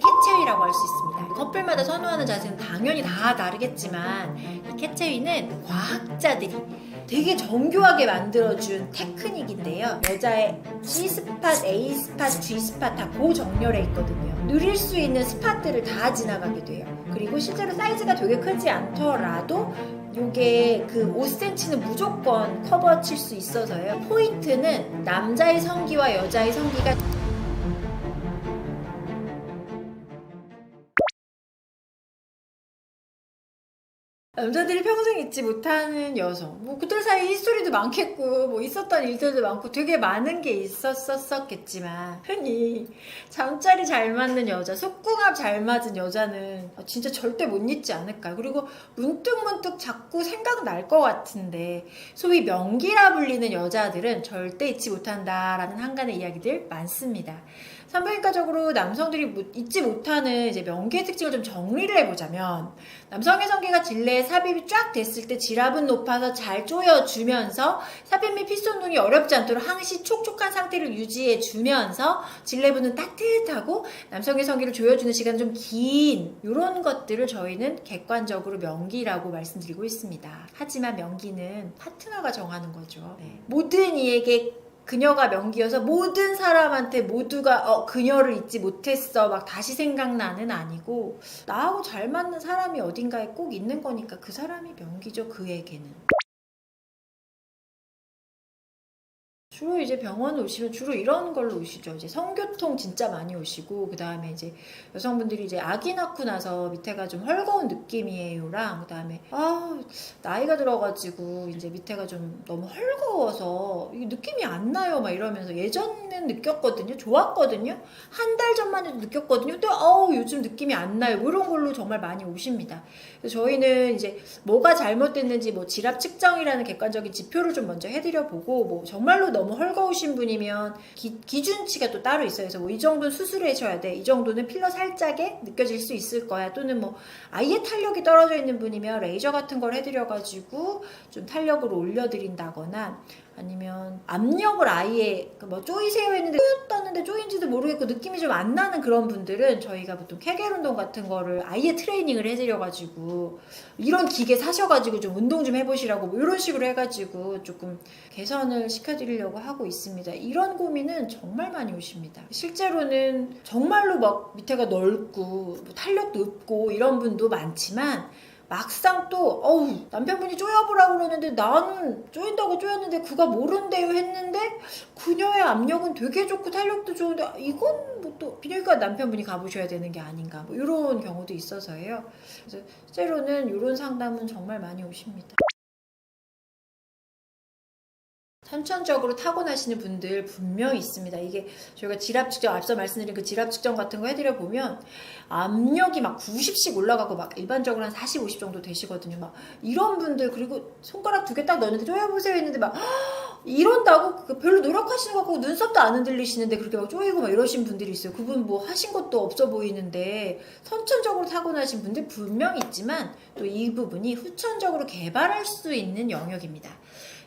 캣체위라고 할 수 있습니다. 커플마다 선호하는 자세는 당연히 다 다르겠지만 이 캣체위는 과학자들이 되게 정교하게 만들어준 테크닉인데요. 여자의 G 스팟, A 스팟, G 스팟 다 고정렬에 있거든요. 누릴 수 있는 스팟들을 다 지나가게 돼요. 그리고 실제로 사이즈가 되게 크지 않더라도 요게 그 5cm는 무조건 커버 칠 수 있어서요. 포인트는 남자의 성기와 여자의 성기가 남자들이 평생 잊지 못하는 여성. 뭐 그들 사이 히스토리도 많겠고 뭐 있었던 일들도 많고 되게 많은 게 있었었겠지만 흔히 잠자리 잘 맞는 여자, 속궁합 잘 맞은 여자는 진짜 절대 못 잊지 않을까. 그리고 문득문득 자꾸 생각날 것 같은데 소위 명기라 불리는 여자들은 절대 잊지 못한다라는 한간의 이야기들 많습니다. 산부인과적으로 남성들이 못- 잊지 못하는 이제 명기의 특징을 좀 정리를 해보자면 남성의 성기가 질내에 삽입이 쫙 됐을 때 지압은 높아서 잘 조여주면서 삽입 및 피손동이 어렵지 않도록 항시 촉촉한 상태를 유지해주면서 질내부는 따뜻하고 남성의 성기를 조여주는 시간 좀 긴 이런 것들을 저희는 객관적으로 명기라고 말씀드리고 있습니다. 하지만 명기는 파트너가 정하는 거죠. 네. 모든 이에게 그녀가 명기여서 모든 사람한테 모두가 어 그녀를 잊지 못했어. 막 다시 생각나는 아니고 나하고 잘 맞는 사람이 어딘가에 꼭 있는 거니까 그 사람이 명기죠 그에게는 주로 이제 병원 오시면 주로 이런 걸로 오시죠. 이제 성교통 진짜 많이 오시고 그 다음에 이제 여성분들이 이제 아기 낳고 나서 밑에가 좀 헐거운 느낌이에요랑 그 다음에 아 나이가 들어가지고 이제 밑에가 좀 너무 헐거워서 느낌이 안 나요 막 이러면서 예전엔 느꼈거든요. 좋았거든요. 한 달 전만 해도 느꼈거든요. 근데 어우 요즘 느낌이 안 나요. 뭐 이런 걸로 정말 많이 오십니다. 그래서 저희는 이제 뭐가 잘못됐는지 뭐 질압 측정이라는 객관적인 지표를 좀 먼저 해드려 보고 뭐 정말로 너무 헐거우신 분이면 기, 기준치가 또 따로 있어요. 그래서 뭐 이 정도는 수술해줘야 돼. 이 정도는 필러 살짝에 느껴질 수 있을 거야. 또는 뭐 아예 탄력이 떨어져 있는 분이면 레이저 같은 걸 해드려가지고 좀 탄력을 올려드린다거나 아니면 압력을 아예 그뭐 쪼이세요 했는데 쭉 떴는데 쪼인지도 모르겠고 느낌이 좀 안 나는 그런 분들은 저희가 보통 케겔 운동 같은 거를 아예 트레이닝을 해드려가지고 이런 기계 사셔가지고 좀 운동 좀 해보시라고 뭐 이런 식으로 해가지고 조금 개선을 시켜드리려고 하고 있습니다. 이런 고민은 정말 많이 오십니다. 실제로는 정말로 막 밑에가 넓고 뭐 탄력도 없고 이런 분도 많지만 막상 또 어우 남편분이 쪼여보라고 그러는데 나는 쪼인다고 쪼였는데 그가 모른대요 했는데 그녀의 압력은 되게 좋고 탄력도 좋은데 이건 뭐 또 비뇨기과 남편분이 가보셔야 되는 게 아닌가 뭐 이런 경우도 있어서요. 그래서 실제로는 이런 상담은 정말 많이 오십니다. 선천적으로 타고나시는 분들 분명히 있습니다. 이게 저희가 지압 측정, 앞서 말씀드린 그 지압 측정 같은 거 해드려 보면 압력이 막 90씩 올라가고 막 일반적으로 한 40, 50 정도 되시거든요. 막 이런 분들 그리고 손가락 두 개 딱 넣었는데 쪼여보세요 했는데 막 이런다고 그 별로 노력하시는 것 같고 눈썹도 안 흔들리시는데 그렇게 막 쪼이고 막 이러신 분들이 있어요. 그분 뭐 하신 것도 없어 보이는데 선천적으로 타고나신 분들 분명히 있지만 또 이 부분이 후천적으로 개발할 수 있는 영역입니다.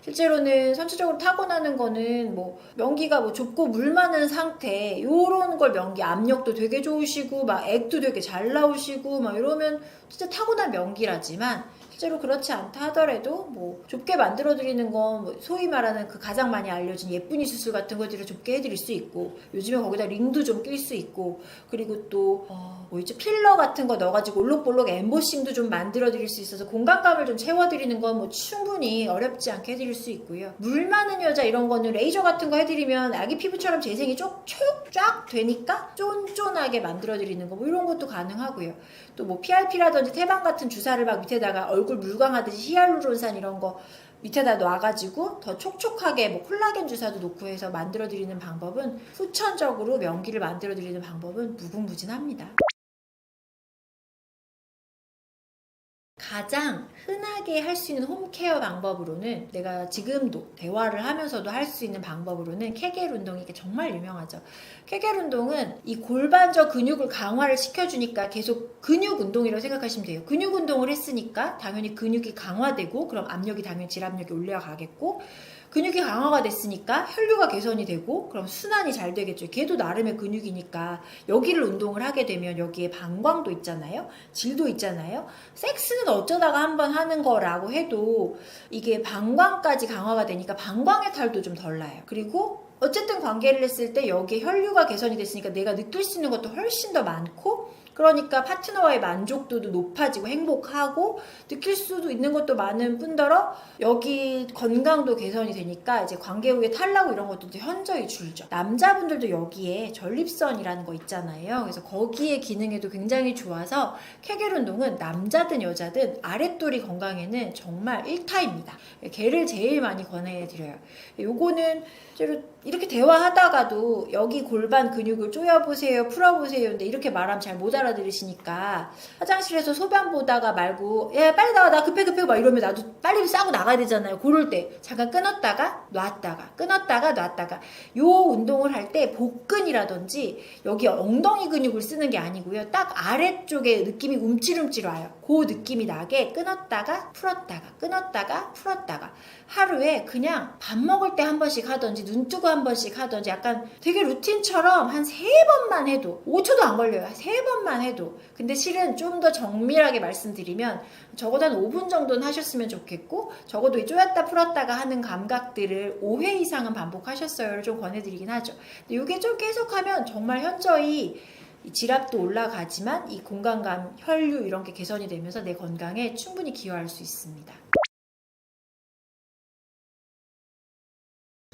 실제로는 선천적으로 타고나는 거는 뭐 명기가 뭐 좁고 물 많은 상태 요런 걸 명기 압력도 되게 좋으시고 막 액도 되게 잘 나오시고 막 이러면 진짜 타고난 명기라지만 실제로 그렇지 않다 하더라도 뭐 좁게 만들어 드리는 건 뭐 소위 말하는 그 가장 많이 알려진 예쁜이 수술 같은 것들을 좁게 해드릴 수 있고 요즘에 거기다 링도 좀 낄 수 있고 그리고 또뭐 있죠? 필러 같은 거 넣어가지고 올록볼록 엠보싱도 좀 만들어 드릴 수 있어서 공간감을 좀 채워 드리는 건 뭐 충분히 어렵지 않게 해드릴 수 있고요 물 많은 여자 이런 거는 레이저 같은 거 해드리면 아기 피부처럼 재생이 쪽쫙 되니까 쫀쫀하게 만들어 드리는 거 뭐 이런 것도 가능하고요 또 뭐 PRP라든지 태방 같은 주사를 막 밑에다가 얼굴 물광하듯이 히알루론산 이런 거 밑에다 놔가지고 더 촉촉하게 뭐 콜라겐 주사도 놓고 해서 만들어 드리는 방법은 후천적으로 명기를 만들어 드리는 방법은 무궁무진합니다. 가장 흔하게 할 수 있는 홈케어 방법으로는 내가 지금도 대화를 하면서도 할 수 있는 방법으로는 케겔 운동이 정말 유명하죠. 케겔 운동은 이 골반저 근육을 강화를 시켜주니까 계속 근육 운동이라고 생각하시면 돼요. 근육 운동을 했으니까 당연히 근육이 강화되고 그럼 압력이 당연히 질압력이 올라가겠고 근육이 강화가 됐으니까 혈류가 개선이 되고 그럼 순환이 잘 되겠죠. 걔도 나름의 근육이니까 여기를 운동을 하게 되면 여기에 방광도 있잖아요. 질도 있잖아요. 섹스는 어쩌다가 한번 하는 거라고 해도 이게 방광까지 강화가 되니까 방광의 탈도 좀 덜 나요. 그리고 어쨌든 관계를 했을 때 여기에 혈류가 개선이 됐으니까 내가 느낄 수 있는 것도 훨씬 더 많고 그러니까 파트너와의 만족도도 높아지고 행복하고 느낄 수도 있는 것도 많은 뿐더러 여기 건강도 개선이 되니까 이제 관계 후에 탈나고 이런 것도 현저히 줄죠. 남자분들도 여기에 전립선이라는 거 있잖아요. 그래서 거기에 기능에도 굉장히 좋아서 케겔 운동은 남자든 여자든 아랫돌이 건강에는 정말 1타입니다. 걔를 제일 많이 권해드려요. 요거는 이렇게 대화하다가도 여기 골반 근육을 조여보세요, 풀어보세요. 근데 이렇게 말하면 잘 못 알아 들으시니까 화장실에서 소변 보다가 말고 야 빨리 나와 나 급해 급해 막 이러면 나도 빨리 싸고 나가야 되잖아요. 그럴 때 잠깐 끊었다가 놨다가 끊었다가 놨다가 요 운동을 할 때 복근이라든지 여기 엉덩이 근육을 쓰는 게 아니고요. 딱 아래쪽에 느낌이 움찔움찔 와요. 그 느낌이 나게 끊었다가 풀었다가 끊었다가 풀었다가 하루에 그냥 밥 먹을 때 한 번씩 하던지 눈 뜨고 한 번씩 하던지 약간 되게 루틴처럼 한 세 번만 해도 5초도 안 걸려요. 세 번만 해도. 근데 실은 좀 더 정밀하게 말씀드리면 적어도 한 5분 정도는 하셨으면 좋겠고 적어도 이 쪼였다 풀었다가 하는 감각들을 5회 이상은 반복하셨어요를 좀 권해드리긴 하죠. 근데 이게 좀 계속하면 정말 현저히 이 지압도 올라가지만 이 공간감, 혈류 이런 게 개선이 되면서 내 건강에 충분히 기여할 수 있습니다.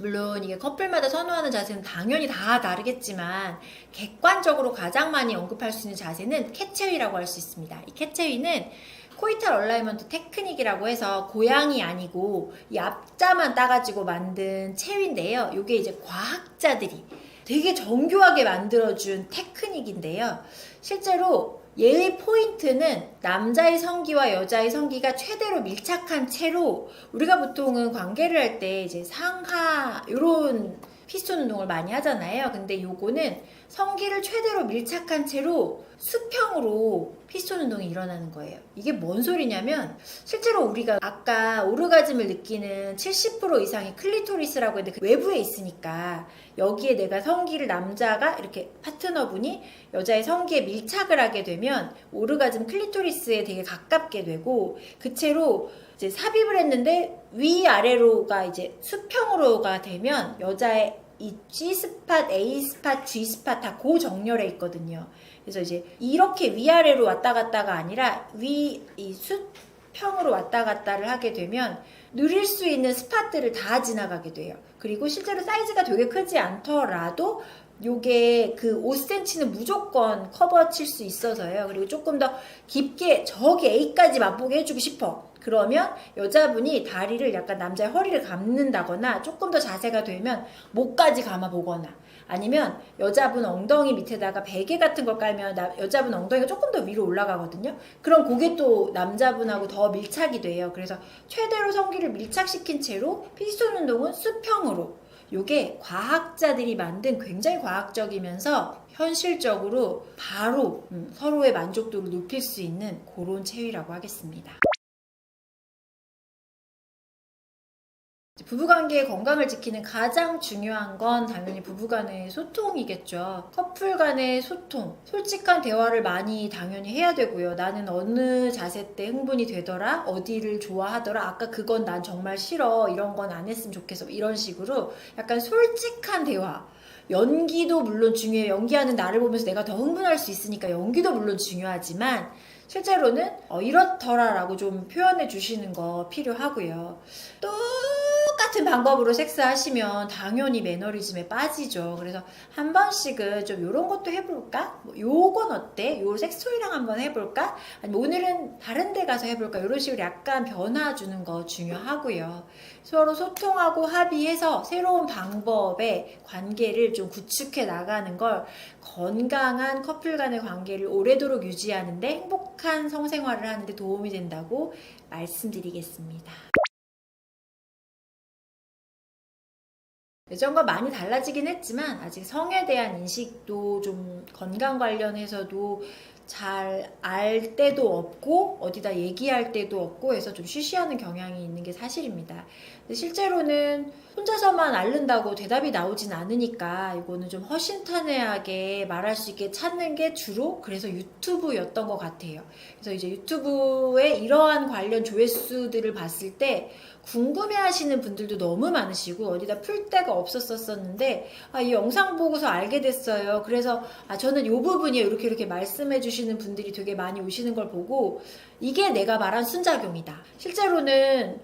물론 이게 커플마다 선호하는 자세는 당연히 다 다르겠지만 객관적으로 가장 많이 언급할 수 있는 자세는 캐체위라고 할 수 있습니다. 이 캐체위는 코이탈 얼라이먼트 테크닉이라고 해서 고양이 아니고 이 앞자만 따가지고 만든 체위인데요. 이게 이제 과학자들이 되게 정교하게 만들어준 테크닉인데요. 실제로 얘의 포인트는 남자의 성기와 여자의 성기가 최대로 밀착한 채로 우리가 보통은 관계를 할 때 이제 상하 이런 피스톤 운동을 많이 하잖아요. 근데 요거는 성기를 최대로 밀착한 채로 수평으로 피스톤 운동이 일어나는 거예요. 이게 뭔 소리냐면 실제로 우리가 아까 오르가즘을 느끼는 70% 이상이 클리토리스라고 했는데 그 외부에 있으니까 여기에 내가 성기를 남자가 이렇게 파트너분이 여자의 성기에 밀착을 하게 되면 오르가즘 클리토리스에 되게 가깝게 되고 그 채로 이제 삽입을 했는데 위아래로가 이제 수평으로가 되면 여자의 이 G 스팟, A 스팟, G 스팟 다 고정렬에 있거든요. 그래서 이제 이렇게 위아래로 왔다 갔다가 아니라 위 이 수평으로 왔다 갔다를 하게 되면 누릴 수 있는 스팟들을 다 지나가게 돼요. 그리고 실제로 사이즈가 되게 크지 않더라도 요게 그 5cm는 무조건 커버 칠 수 있어서요. 그리고 조금 더 깊게 저기 A까지 맛보게 해주고 싶어. 그러면 여자분이 다리를 약간 남자의 허리를 감는다거나 조금 더 자세가 되면 목까지 감아 보거나 아니면 여자분 엉덩이 밑에다가 베개 같은 걸 깔면 나- 여자분 엉덩이가 조금 더 위로 올라가거든요. 그럼 그게 또 남자분하고 더 밀착이 돼요. 그래서 최대로 성기를 밀착시킨 채로 피스톤 운동은 수평으로 요게 과학자들이 만든 굉장히 과학적이면서 현실적으로 바로 음, 서로의 만족도를 높일 수 있는 그런 체위라고 하겠습니다. 부부관계의 건강을 지키는 가장 중요한 건 당연히 부부간의 소통이겠죠. 커플 간의 소통, 솔직한 대화를 많이 당연히 해야 되고요. 나는 어느 자세 때 흥분이 되더라, 어디를 좋아하더라, 아까 그건 난 정말 싫어, 이런 건 안 했으면 좋겠어. 이런 식으로 약간 솔직한 대화. 연기도 물론 중요해요. 연기하는 나를 보면서 내가 더 흥분할 수 있으니까 연기도 물론 중요하지만 실제로는 어, 이렇더라라고 좀 표현해 주시는 거 필요하고요. 똑같은 방법으로 섹스하시면 당연히 매너리즘에 빠지죠. 그래서 한 번씩은 좀 이런 것도 해볼까? 뭐 요건 어때? 요 섹스토이랑 한번 해볼까? 아니면 오늘은 다른 데 가서 해볼까? 이런 식으로 약간 변화 주는 거 중요하고요. 서로 소통하고 합의해서 새로운 방법의 관계를 좀 구축해 나가는 걸 건강한 커플 간의 관계를 오래도록 유지하는데 행복한 성생활을 하는데 도움이 된다고 말씀드리겠습니다. 예전과 많이 달라지긴 했지만 아직 성에 대한 인식도 좀 건강 관련해서도 잘 알 때도 없고 어디다 얘기할 때도 없고 해서 좀 쉬쉬하는 경향이 있는 게 사실입니다. 실제로는 혼자서만 앓는다고 대답이 나오진 않으니까 이거는 좀 허심탄회하게 말할 수 있게 찾는 게 주로 그래서 유튜브였던 것 같아요. 그래서 이제 유튜브에 이러한 관련 조회수들을 봤을 때 궁금해 하시는 분들도 너무 많으시고 어디다 풀 데가 없었었는데 아, 이 영상 보고서 알게 됐어요. 그래서 아, 저는 이 부분이 이렇게 이렇게 말씀해 주시는 분들이 되게 많이 오시는 걸 보고 이게 내가 말한 순작용이다. 실제로는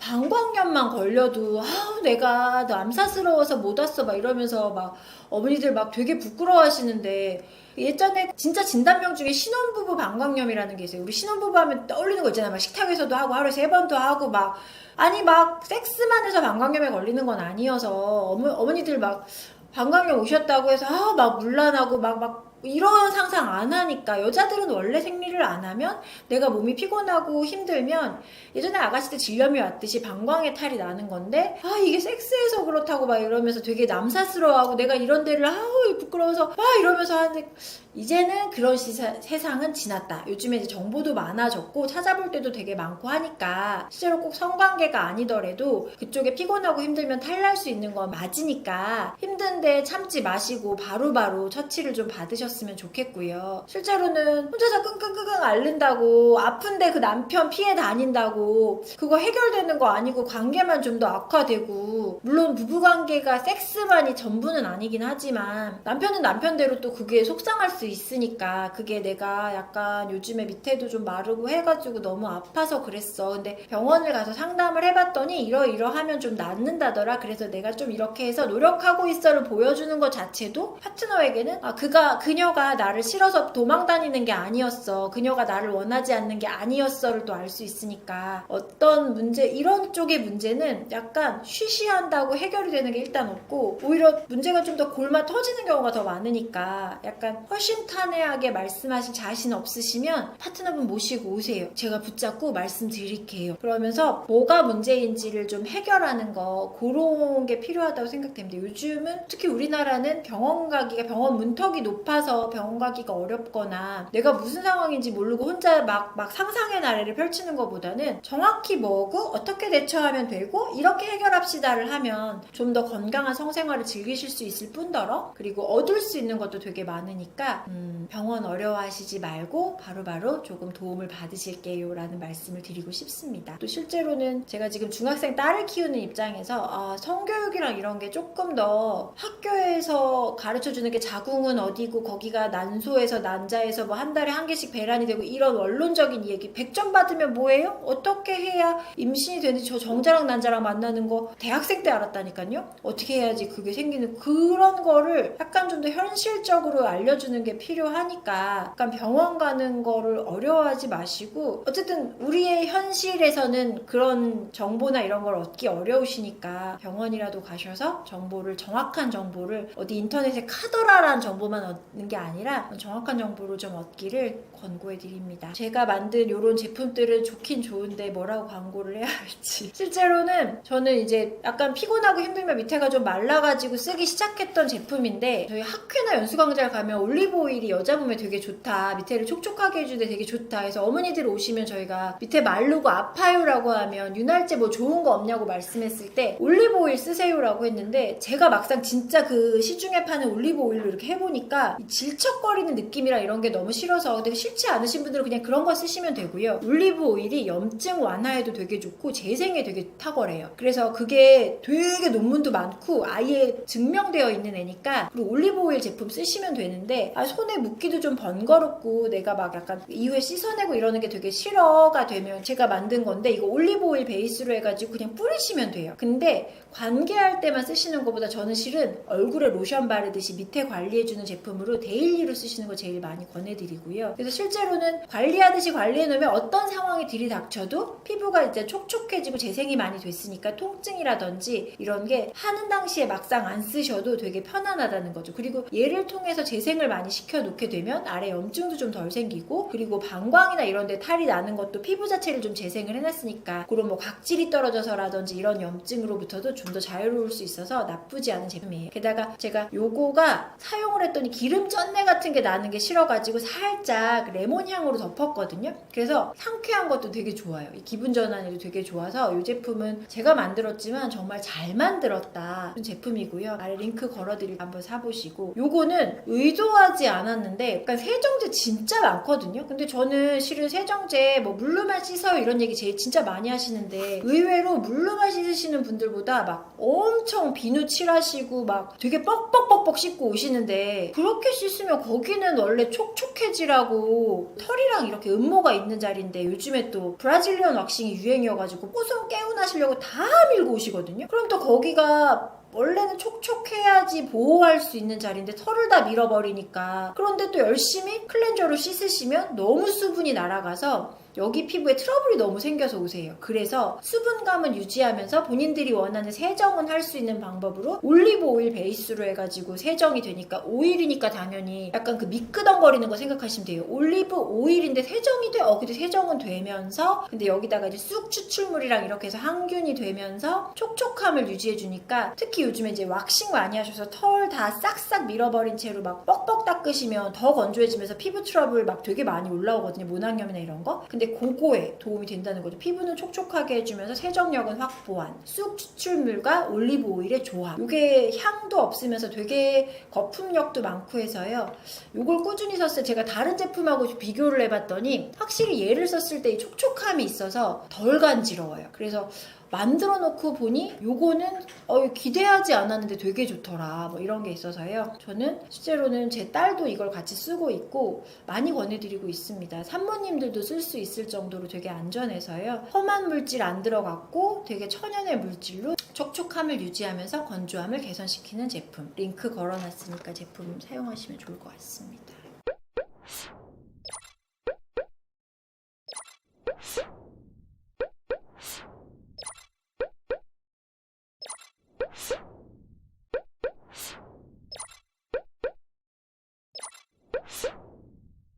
방광염만 걸려도 아 내가 남사스러워서 못 왔어 막 이러면서 막 어머니들 막 되게 부끄러워하시는데 예전에 진짜 진단명 중에 신혼부부 방광염이라는 게 있어요. 우리 신혼부부 하면 떠올리는 거 있잖아요. 막 식탁에서도 하고 하루에 세 번도 하고 막 아니 막 섹스만 해서 방광염에 걸리는 건 아니어서 어머, 어머니들 막 방광염 오셨다고 해서 아막 물란하고 막막 이런 상상 안 하니까 여자들은 원래 생리를 안 하면 내가 몸이 피곤하고 힘들면 예전에 아가씨들 질염이 왔듯이 방광에 탈이 나는 건데 아 이게 섹스해서 그렇다고 막 이러면서 되게 남사스러워하고 내가 이런 데를 아우 부끄러워서 막 이러면서 하는데 이제는 그런 시사, 세상은 지났다. 요즘에 이제 정보도 많아졌고 찾아볼 때도 되게 많고 하니까 실제로 꼭 성관계가 아니더라도 그쪽에 피곤하고 힘들면 탈날 수 있는 건 맞으니까 힘든데 참지 마시고 바로바로 처치를 좀 받으셨으면 좋겠고요. 실제로는 혼자서 끙끙끙끙 앓는다고 아픈데 그 남편 피해 다닌다고 그거 해결되는 거 아니고 관계만 좀 더 악화되고 물론 부부관계가 섹스만이 전부는 아니긴 하지만 남편은 남편대로 또 그게 속상할 수 있으니까 그게 내가 약간 요즘에 밑에도 좀 마르고 해가지고 너무 아파서 그랬어. 근데 병원을 가서 상담을 해봤더니 이러이러하면 좀 낫는다더라. 그래서 내가 좀 이렇게 해서 노력하고 있어를 보여주는 것 자체도 파트너에게는 아 그가 그녀 가 나를 싫어서 도망 다니는 게 아니었어. 그녀가 나를 원하지 않는 게 아니었어를 또 알 수 있으니까 어떤 문제 이런 쪽의 문제는 약간 쉬쉬한다고 해결이 되는 게 일단 없고 오히려 문제가 좀 더 골마 터지는 경우가 더 많으니까 약간 허심탄회하게 말씀하실 자신 없으시면 파트너분 모시고 오세요. 제가 붙잡고 말씀드릴게요. 그러면서 뭐가 문제인지를 좀 해결하는 거 그런 게 필요하다고 생각됩니다. 요즘은 특히 우리나라는 병원 가기가 병원 문턱이 높아서 병원 가기가 어렵거나 내가 무슨 상황인지 모르고 혼자 막, 막 상상의 나래를 펼치는 것보다는 정확히 뭐고 어떻게 대처하면 되고 이렇게 해결합시다를 하면 좀 더 건강한 성생활을 즐기실 수 있을 뿐더러 그리고 얻을 수 있는 것도 되게 많으니까 음, 병원 어려워하시지 말고 바로바로 조금 도움을 받으실게요 라는 말씀을 드리고 싶습니다. 또 실제로는 제가 지금 중학생 딸을 키우는 입장에서 아, 성교육이랑 이런 게 조금 더 학교에서 가르쳐 주는 게 자궁은 어디고 거기 가 난소에서 난자에서 뭐 한 달에 한 개씩 배란이 되고 이런 원론적인 얘기 100점 받으면 뭐예요? 어떻게 해야 임신이 되는지 저 정자랑 난자랑 만나는 거 대학생 때 알았다니까요. 어떻게 해야지 그게 생기는 그런 거를 약간 좀 더 현실적으로 알려주는 게 필요하니까 약간 병원 가는 거를 어려워하지 마시고 어쨌든 우리의 현실에서는 그런 정보나 이런 걸 얻기 어려우시니까 병원이라도 가셔서 정보를 정확한 정보를 어디 인터넷에 카더라라는 정보만 얻는 게 아니라 정확한 정보를 좀 얻기를 권고해 드립니다. 제가 만든 이런 제품들은 좋긴 좋은데 뭐라고 광고를 해야 할지 실제로는 저는 이제 약간 피곤하고 힘들면 밑에가 좀 말라가지고 쓰기 시작했던 제품인데 저희 학회나 연수광장 가면 올리브 오일이 여자 몸에 되게 좋다 밑에를 촉촉하게 해주는데 되게 좋다 해서 어머니들 오시면 저희가 밑에 마르고 아파요라고 하면 윤활제 뭐 좋은 거 없냐고 말씀했을 때 올리브 오일 쓰세요라고 했는데 제가 막상 진짜 그 시중에 파는 올리브 오일로 이렇게 해보니까 이 질척거리는 느낌이랑 이런 게 너무 싫어서 근데 싫지 않으신 분들은 그냥 그런 거 쓰시면 되고요. 올리브 오일이 염증 완화에도 되게 좋고 재생에 되게 탁월해요. 그래서 그게 되게 논문도 많고 아예 증명되어 있는 애니까 그리고 올리브 오일 제품 쓰시면 되는데 아, 손에 묻기도 좀 번거롭고 내가 막 약간 이후에 씻어내고 이러는 게 되게 싫어가 되면 제가 만든 건데 이거 올리브 오일 베이스로 해가지고 그냥 뿌리시면 돼요. 근데 관계할 때만 쓰시는 것보다 저는 실은 얼굴에 로션 바르듯이 밑에 관리해주는 제품으로 데일리로 쓰시는 거 제일 많이 권해드리고요. 그래서 실제로는 관리하듯이 관리해 놓으면 어떤 상황이 들이닥쳐도 피부가 이제 촉촉해지고 재생이 많이 됐으니까 통증이라든지 이런 게 하는 당시에 막상 안 쓰셔도 되게 편안하다는 거죠. 그리고 얘를 통해서 재생을 많이 시켜 놓게 되면 아래 염증도 좀 덜 생기고 그리고 방광이나 이런 데 탈이 나는 것도 피부 자체를 좀 재생을 해놨으니까 그런 뭐 각질이 떨어져서라든지 이런 염증으로부터도 좀 더 자유로울 수 있어서 나쁘지 않은 제품이에요. 게다가 제가 요거가 사용을 했더니 기름 쩐내 같은 게 나는 게 싫어가지고 살짝 레몬 향으로 덮었거든요. 그래서 상쾌한 것도 되게 좋아요. 이 기분 전환에도 되게 좋아서 이 제품은 제가 만들었지만 정말 잘 만들었다 제품이고요. 아래 링크 걸어드릴 한번 사보시고 요거는 의도하지 않았는데 약간 세정제 진짜 많거든요. 근데 저는 실은 세정제 뭐 물로만 씻어요 이런 얘기 제일 진짜 많이 하시는데 의외로 물로만 씻으시는 분들보다 막 엄청 비누 칠하시고 막 되게 뻑뻑뻑뻑 씻고 오시는데 그렇게 씻으면 거기는 원래 촉촉해지라고 털이랑 이렇게 음모가 있는 자리인데 요즘에 또 브라질리언 왁싱이 유행이어가지고 뽀송 깨운하시려고 다 밀고 오시거든요. 그럼 또 거기가 원래는 촉촉해야지 보호할 수 있는 자리인데 털을 다 밀어버리니까 그런데 또 열심히 클렌저로 씻으시면 너무 수분이 날아가서 여기 피부에 트러블이 너무 생겨서 오세요. 그래서 수분감은 유지하면서 본인들이 원하는 세정은 할 수 있는 방법으로 올리브 오일 베이스로 해가지고 세정이 되니까 오일이니까 당연히 약간 그 미끄덩거리는 거 생각하시면 돼요. 올리브 오일인데 세정이 돼? 어, 근데 세정은 되면서 근데 여기다가 이제 쑥 추출물이랑 이렇게 해서 항균이 되면서 촉촉함을 유지해주니까 특히 요즘에 이제 왁싱 많이 하셔서 털 다 싹싹 밀어버린 채로 막 뻑뻑 닦으시면 더 건조해지면서 피부 트러블 막 되게 많이 올라오거든요. 모낭염이나 이런 거. 근데 그거에 도움이 된다는 거죠. 피부는 촉촉하게 해주면서 세정력은 확보한 쑥 추출물과 올리브 오일의 조합. 이게 향도 없으면서 되게 거품력도 많고 해서요. 이걸 꾸준히 썼을 때 제가 다른 제품하고 비교를 해봤더니 확실히 얘를 썼을 때 이 촉촉함이 있어서 덜 간지러워요. 그래서 만들어 놓고 보니 요거는 어, 기대하지 않았는데 되게 좋더라 뭐 이런 게 있어서요. 저는 실제로는 제 딸도 이걸 같이 쓰고 있고 많이 권해드리고 있습니다. 산모님들도 쓸 수 있을 정도로 되게 안전해서요. 험한 물질 안 들어갔고 되게 천연의 물질로 촉촉함을 유지하면서 건조함을 개선시키는 제품 링크 걸어놨으니까 제품 사용하시면 좋을 것 같습니다